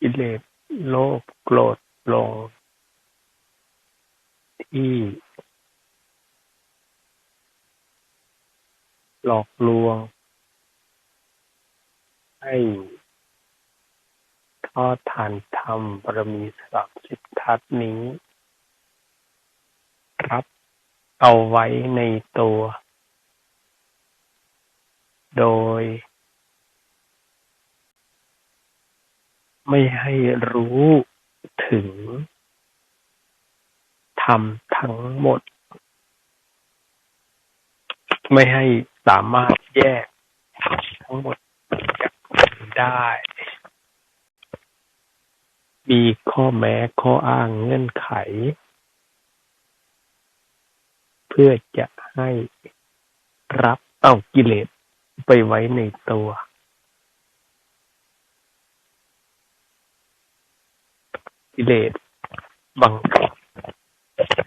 กิเลสโลภโกรธหลงที่ หลอกลวง ให้ทอดทานธรรมบารมีสามสิบทัศนี้ รับเอาไว้ในตัว โดย ไม่ให้รู้ถึงธรรมทั้งหมด ไม่ให้สามารถแยกทั้งหมดจากกันได้ มีข้อแม้ข้ออ้างเงื่อนไข เพื่อจะให้รับเอากิเลสไปไว้ในตัว กิเลสบังคับ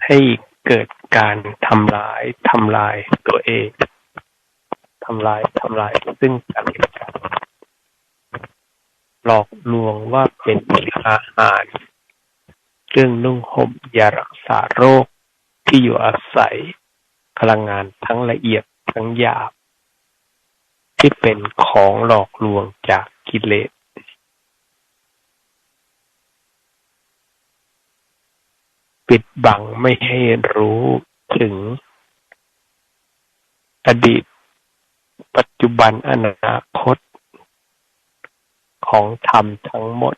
ให้เกิดการทำร้ายทำลายตัวเองทำลายทำลายซึ่งกันและกันหลอกลวงว่าเป็นอาหารเครื่องนุ่งห่มยารักษาโรคที่อยู่อาศัยพลังงานทั้งละเอียดทั้งหยาบ ที่เป็นของหลอกลวงจากกิเลส ปิดบังไม่ให้รู้ถึง อดีต ปัจจุบันอนาคต ของธรรมทั้งหมด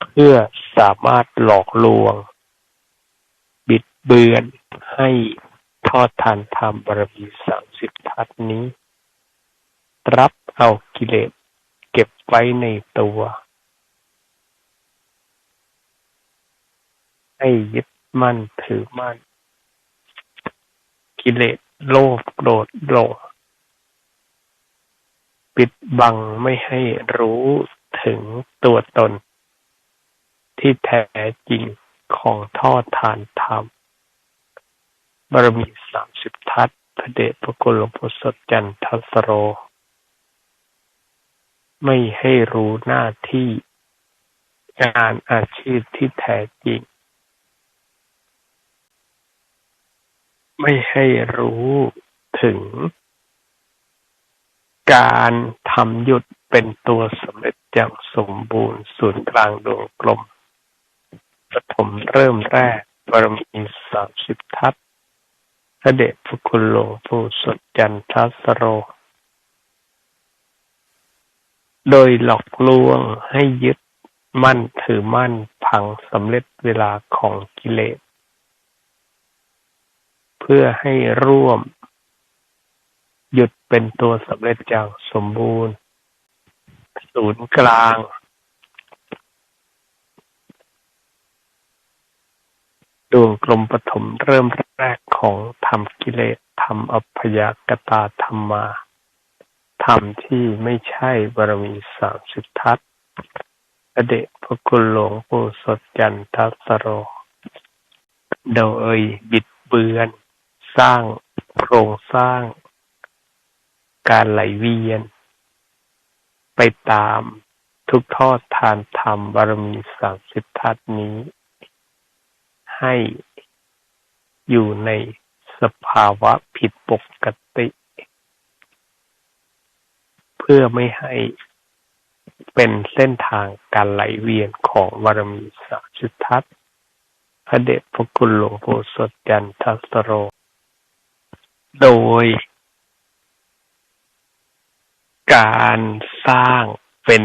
เพื่อสามารถหลอกลวง บิดเบือนให้ทอดทานธรรมบารมีสามสิบทัศนี้ รับเอากิเลสเก็บไว้ในตัว ให้ยึดมั่นถือมั่น กิเลสโลภโกรธหลงปิดบังไม่ให้รู้ถึงตัวตน ที่แท้จริงของท่อทานธรรม บารมีสามสิบทัศพระเดชพระคุณหลวงพ่อสดจันทสโร ไม่ให้รู้หน้าที่งานอาชีพที่แท้จริง ไม่ให้รู้ถึงการทำหยุดเป็นตัวสำเร็จอย่างสมบูรณ์ศูนย์กลางดวงกลมปฐมเริ่มแรกบารมีสามสิบทัศพระเดชพระคุณหลวงปู่สดจันทสโร โดยหลอกลวงให้ยึดมั่นถือมั่นพังสำเร็จเวลาของกิเลส เพื่อให้ร่วม หยุดเป็นตัวสำเร็จอย่างสมบูรณ์ ศูนย์กลาง ดวงกลมปฐมเริ่มแรกของธรรมกิเลสธรรมอัพยากตาธรรมาธรรมที่ไม่ใช่บารมีสามสิบทัศพระเดชพระคุณหลวงปู่สดจันทสโร โดยบิดเบือน สร้างโครงสร้าง การไหลเวียน ไปตามทุกทอดทานธรรมบารมีสามสิบทัศนี้ ให้อยู่ในสภาวะผิดปกติ เพื่อไม่ให้เป็นเส้นทางการไหลเวียนของบารมีสามสิบทัศพระเดชพระคุณหลวงปู่สดจันทสโร โดยการสร้างเป็น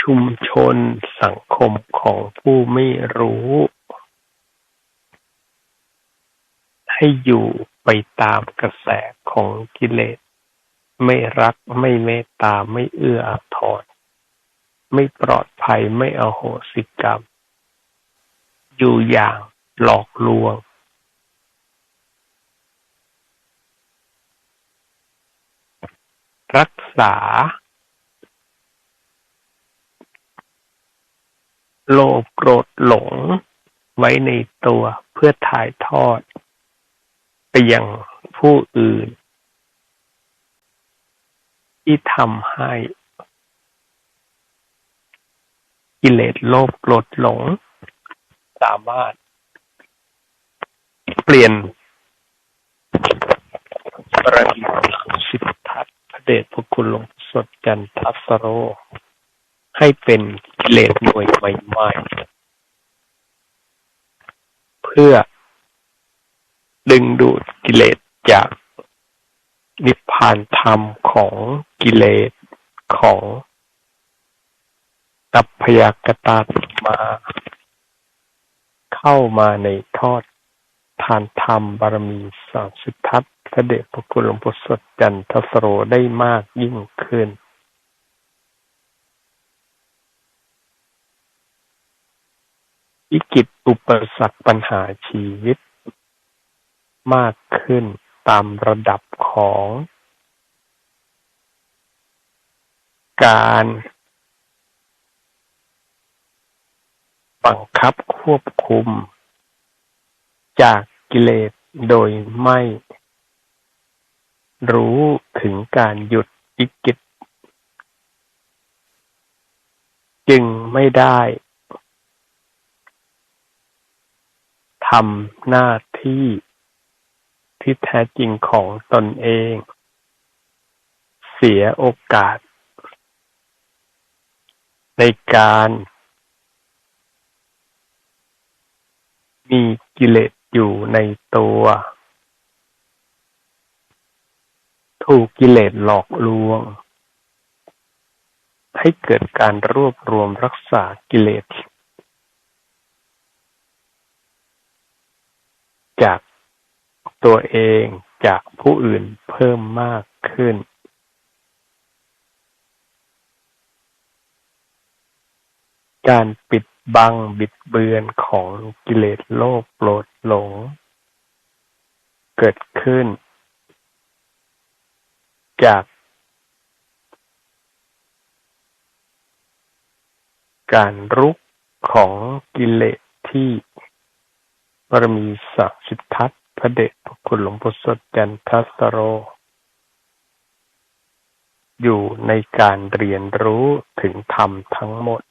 ชุมชนสังคมของผู้ไม่รู้ ให้อยู่ไปตามกระแสของกิเลส ไม่รักไม่เมตตาไม่เอื้ออาทร ไม่ปลอดภัยไม่อโหสิกรรม อยู่อย่างหลอกลวง รักษา โลภโกรธหลงไว้ในตัวเพื่อถ่ายทอด ไปยังผู้อื่น ที่ทำให้ กิเลสโลภโกรธหลง สามารถ เปลี่ยนบารมีสิทธัตพระเดชพระคุณหลวงสดจันทัสโร ให้เป็นกิเลสหน่วยใหม่ๆเพื่อดึงดูดกิเลสจากนิพพานธรรมของกิเลสของตัพพยากตามา เข้ามาในทอดทานธรรมบารมีสามสิทธัตพระเดชพระคุณหลวงปู่สดจันทสโรได้มากยิ่งขึ้น วิกฤตอุปสรรคปัญหาชีวิต มากขึ้นตามระดับของ การ บังคับควบคุม จากกิเลสโดยไม่ รู้ถึงการหยุดวิกฤตจึงไม่ได้ทำหน้าที่ที่แท้จริงของตนเอง เสียโอกาส ในการ มีกิเลสอยู่ในตัว ถูกกิเลสหลอกลวง ให้เกิดการรวบรวมรักษากิเลส จากตัวเองจากผู้อื่นเพิ่มมากขึ้น การปิด บังบิดเบือนของกิเลสโลภโกรธหลง เกิดขึ้น จากการรุกของกิเลสที่บารมีสักสิทธัตพระเดชพระคุณหลวงพ่อสดจันทัสโร อยู่ในการเรียนรู้ถึงธรรมทั้งหมด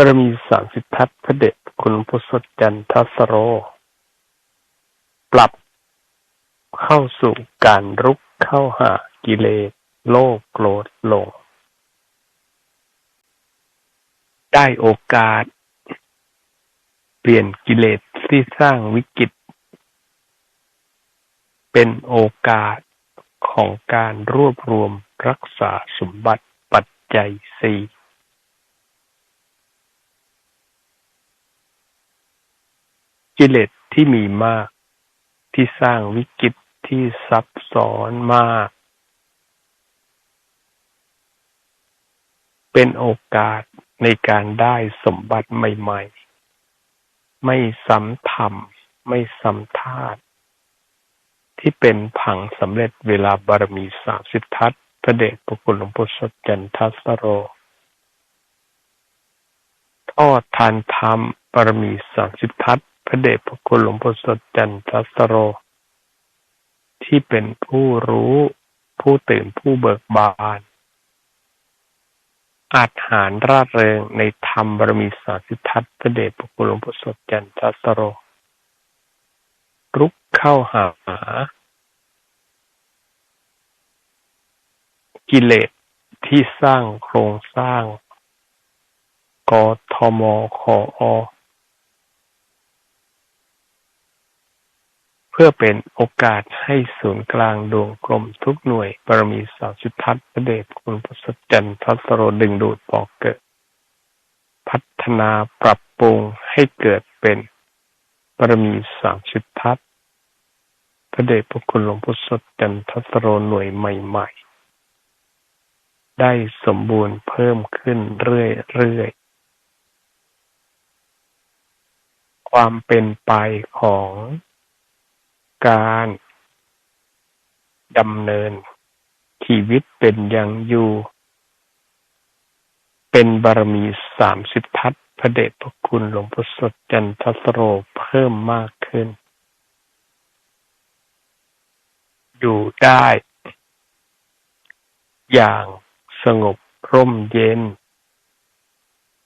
บารมีสามสิทธัตพระเดชคุณพ่อสดจันทัสโร ปรับเข้าสู่การรุกเข้าหากิเลสโลภโกรธหลง ได้โอกาส เปลี่ยนกิเลสที่สร้างวิกฤต เป็นโอกาสของการรวบรวมรักษาสมบัติปัจจัยสี่ กิเลสที่มีมาก ที่สร้างวิกฤตที่ซับซ้อนมาก เป็นโอกาสในการได้สมบัติใหม่ ๆ ไม่ซ้ำทำไม่ซ้ำทาตที่เป็นผังสำเร็จเวลาบารมีสามสิบทัศพระเดชพระคุณหลวงพ่อสดจันทัสโร ทอดทานธรรมบารมีสามสิบทัศ พระเดชพระคุณหลวงพ่อสดจันทัสโร ที่เป็นผู้รู้ผู้ตื่นผู้เบิกบานอาจหารราเริงในธรรมบารมีสาสิทัตพระเดชพระคุณหลวงพ่อสดจันทัสโร รุกเข้าหา กิเลสที่สร้างโครงสร้างกทมคอ พื่อเป็นโอกาสให้ศูนย์กลางดวงกลมทุกหน่วยบารมีสาวชุดทัศน์ระเดชคุณพระสจันทร์ทัศโรดึงดูดปอกเกิด พัฒนาปรับปรุงให้เกิดเป็นบารมีสามชุดทัศน์พระเดชพระคุณหลวงพ่อสดจันทัศโรหน่วยใหม่ ๆ ได้สมบูรณ์เพิ่มขึ้นเรื่อยๆ ความเป็นไปของ การดำเนินชีวิตเป็นอย่างอยู่ เป็นบารมีสามสิบทัศพระเดชพระคุณหลวงพ่อสดจันทสโรเพิ่มมากขึ้น อยู่ได้ อย่างสงบร่มเย็น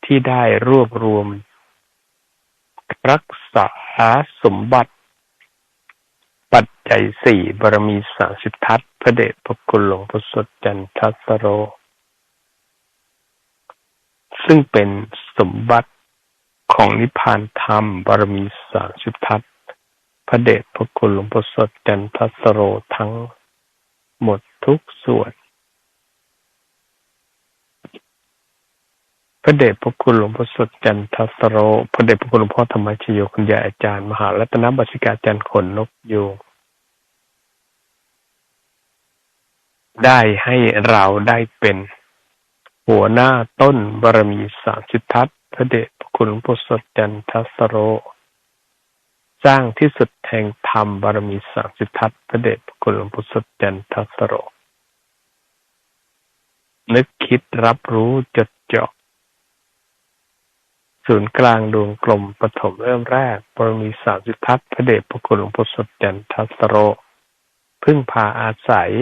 ที่ได้รวบรวม รักษาสมบัติ จจัยสี่บารมีสามสิบทัตพระเดชพระคุณหลวงพ่อสดจันทัสโร ซึ่งเป็นสมบัติของนิพพานธรรมบารมีสามสิบทัศพระเดชพระคุณหลวงพ่อสดจันทัสโรทั้งหมดทุกส่วน พระเดชพระคุณหลวงพ่อสดจันทสโร พระเดชพระคุณหลวงพ่อธรรมชโยคุณยายอาจารย์ มหารัตนบัชิกาจันทร์ขนนกยูง ได้ให้เราได้เป็นหัวหน้าต้นบารมีสามสิทธัตพระเดชพระคุณหลวงปู่สดจันทสโร สร้างที่สุดแห่งธรรมบารมีสามสิทธัตพระเดชพระคุณหลวงปู่สดจันทสโร นึกคิดรับรู้จดจ่อศูนย์กลางดวงกลมปฐมเริ่มแรกบารมีสามสิทธัตพระเดชพระคุณหลวงปู่สดจันทสโร พึ่งพาอาศัย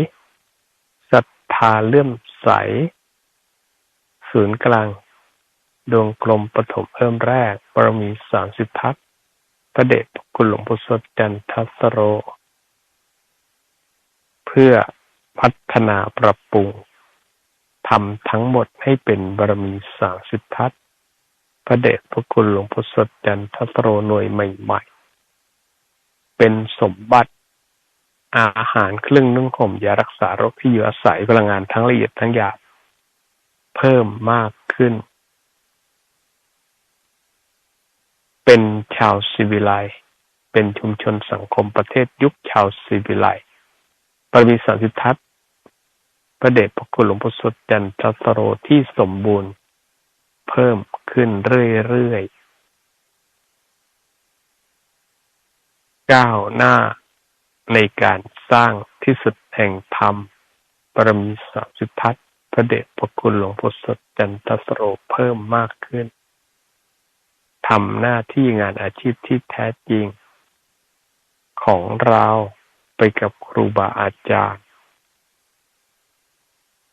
ธาเลื่อมใส ศูนย์กลาง ดวงกลมปฐมเพิ่มแรกบารมีสามสิบทัศพระเดชคุณหลวงพ่อสดจันทสโร เพื่อพัฒนาปรับปรุงทำทั้งหมดให้เป็นบารมีสามสิบทัศพระเดชพระคุณหลวงพ่อสดจันทสโรหน่วยใหม่ ๆ เป็นสมบัติ อาหารเครื่องนึ่งห่มยารักษาโรคที่อยู่อาศัยพลังงานทั้งละเอียดทั้งหยาบเพิ่มมากขึ้น เป็นชาวซีวิไลเป็นชุมชนสังคมประเทศยุคชาวซีวิไลปรมีสันติทัศน์ประเดชพระคุณหลวงพ่อสดจันทสโรที่สมบูรณ์ เพิ่มขึ้นเรื่อยๆก้าวหน้า ในการสร้างที่สุดแห่งธรรมปรมีสามสิทัศพระเดชพระคุณหลวงพ่อสดจันทสโรเพิ่มมากขึ้นทำหน้าที่งานอาชีพที่แท้จริง ของเราไปกับครูบาอาจารย์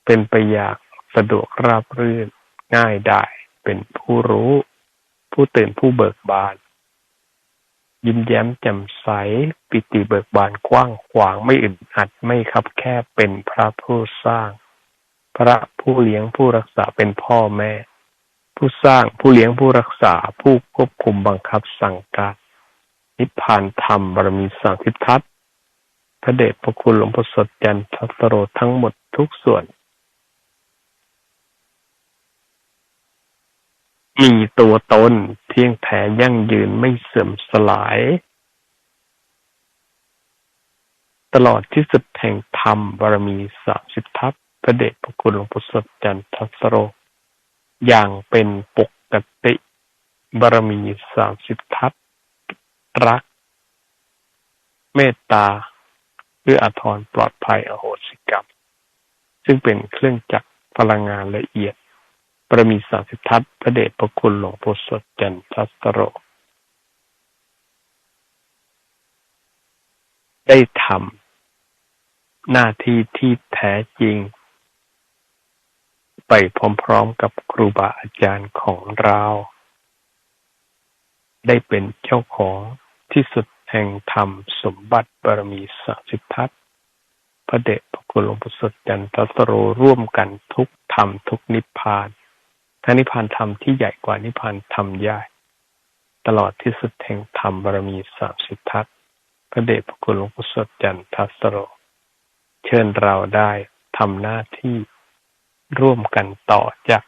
เป็นไปอย่างสะดวกราบรื่นง่ายได้เป็นผู้รู้ ผู้ตื่นผู้เบิกบาน ยิ้มแย้มแจ่มใส ปิติเบิกบานกว้างขวางไม่อึดอัดไม่คับแคบเป็นพระผู้สร้าง พระผู้เลี้ยงผู้รักษาเป็นพ่อแม่ ผู้สร้างผู้เลี้ยงผู้รักษาผู้ควบคุมบังคับสั่งการนิพพานธรรมบารมีสังทิทัศพระเดชพระคุณหลวงพ่อสดยันทัสโรทั้งหมดทุกส่วน มีตัวตน เที่ยงแท้ยั่งยืนไม่เสื่อมสลาย ตลอดที่สุดแห่งธรรมบารมีสามสิบทัศพระเดชพระคุณหลวงพ่อสดจันทสโร อย่างเป็นปกติบารมีสามสิบทัศรัก เมตตาเพื่ออทรปลอดภัยอโหสิกรรม ซึ่งเป็นเครื่องจักรพลังงานละเอียด บารมีสามสิทัศพระเดชพระคุณหลวงพ่อสดจันทัสโร ได้ทำหน้าที่ที่แท้จริง ไปพร้อมๆกับครูบาอาจารย์ของเรา ได้เป็นเจ้าของที่สุดแห่งธรรมสมบัติบารมีสสิทธัตพระเดชพระคุณหลวงพ่อสดจันทสโรร่วมกันทุกธรรมทุกนิพพาน ทั้งนิพพานธรรมที่ใหญ่กว่านิพพานธรรมยากตลอดที่สุดแห่งธรรมบารมีสามสิทธัตพระเดชพระคุณหลวงพ่อสดจันทัสโร เชิญเราได้ทำหน้าที่ร่วมกันต่อจาก